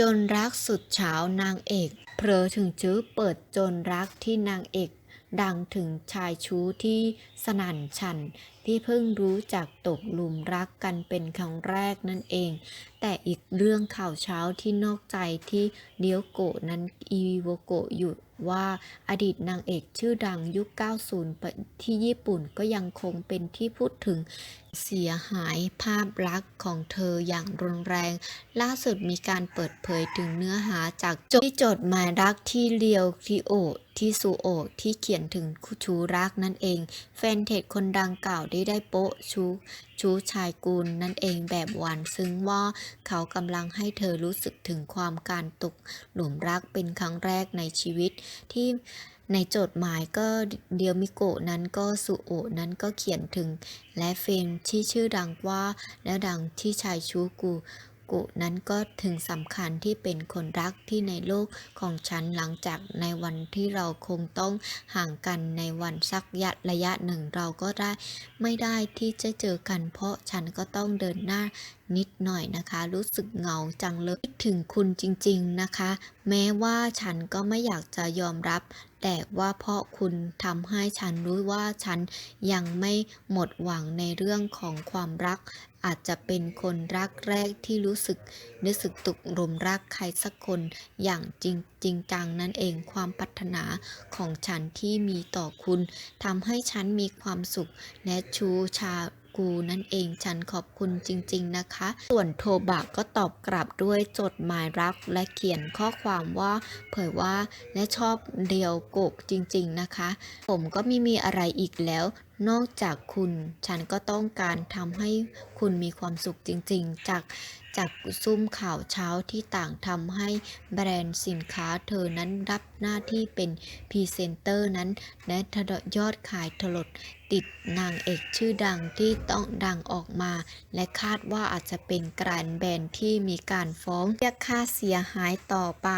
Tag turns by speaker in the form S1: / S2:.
S1: จนรักสุดเฉานางเอกเพลอถึงชื้อเปิดจนรักที่นางเอก ดังถึงชายชู้ที่สนั่นฉัน ที่เพิ่งรู้จักตกหลุมรักกันเป็นครั้งแรกนั่นเอง แต่อีกเรื่องข่าวเช้าที่นอกใจที่เดียวโกะนั้นอีโวโกะอยู่ว่าอดีตนางเอกชื่อดังยุค 90 ที่ญี่ปุ่นก็ยังคงเป็นที่พูดถึงเสียหายภาพลักษณ์ของเธออย่างรุนแรง ล่าสุดมีการเปิดเผยถึงเนื้อหาจากจดที่จดหมายรักที่เรียวคิโอที่ซูโอะที่เขียนถึงชูรักนั่นเอง แฟนเทจคนดังกล่าวได้ได้โป๊ะชูชูชายกูลนั่นเองแบบหวานซึ้งว่าเขากำลังให้เธอรู้สึกถึงความการตกหลุมรักเป็นครั้งแรกในชีวิตที่ในจดหมายก็เดียวมิโกะนั้นก็สุโอะนั้นก็เขียนถึงและเฟรมที่ชื่อดังว่าและดังที่ชายชูกู กุนั้นก็ถึงสำคัญที่เป็นคนรักที่ในโลกของฉันหลังจากในวันที่เราคงต้องห่างกันในวันสักยะระยะหนึ่งเราก็ได้ ไม่ได้ที่จะเจอกัน เพราะฉันก็ต้องเดินหน้านิดหน่อยนะคะ รู้สึกเหงาจังเลยคิดถึงคุณจริง ๆนะคะ แม้ว่าฉันก็ไม่อยากจะยอมรับ แต่ว่าเพราะคุณทำให้ฉันรู้ว่าฉันยังไม่หมดหวังในเรื่องของความรัก อาจจะเป็นคนรักแรกที่รู้สึกรู้สึกตกหลุมรักใครสักคนอย่างจริงจริงจังนั่นเองความปรารถนาของฉันที่มีต่อคุณทำให้ฉันมีความสุขและชูชากูนั่นเองฉันขอบคุณจริง ๆนะคะ ส่วนโทบะก็ตอบกลับด้วยจดหมายรักและเขียนข้อความว่าเผยว่าและชอบเดียวโกกจริง ๆนะคะ ผมก็ไม่มีอะไรอีกแล้ว นอกจากคุณ ฉันก็ต้องการทำให้คุณมีความสุขจริง ๆ จากจากซุ้มข่าวเช้าที่ต่างทำให้แบรนด์สินค้าเธอนั้นรับหน้าที่เป็นพรีเซนเตอร์นั้น และทะยอดขายถลดติดนางเอกชื่อดังที่ต้องดังออกมา และคาดว่าอาจจะเป็นการแบรนด์ที่มีการฟ้องเรียกค่าเสียหายต่อไป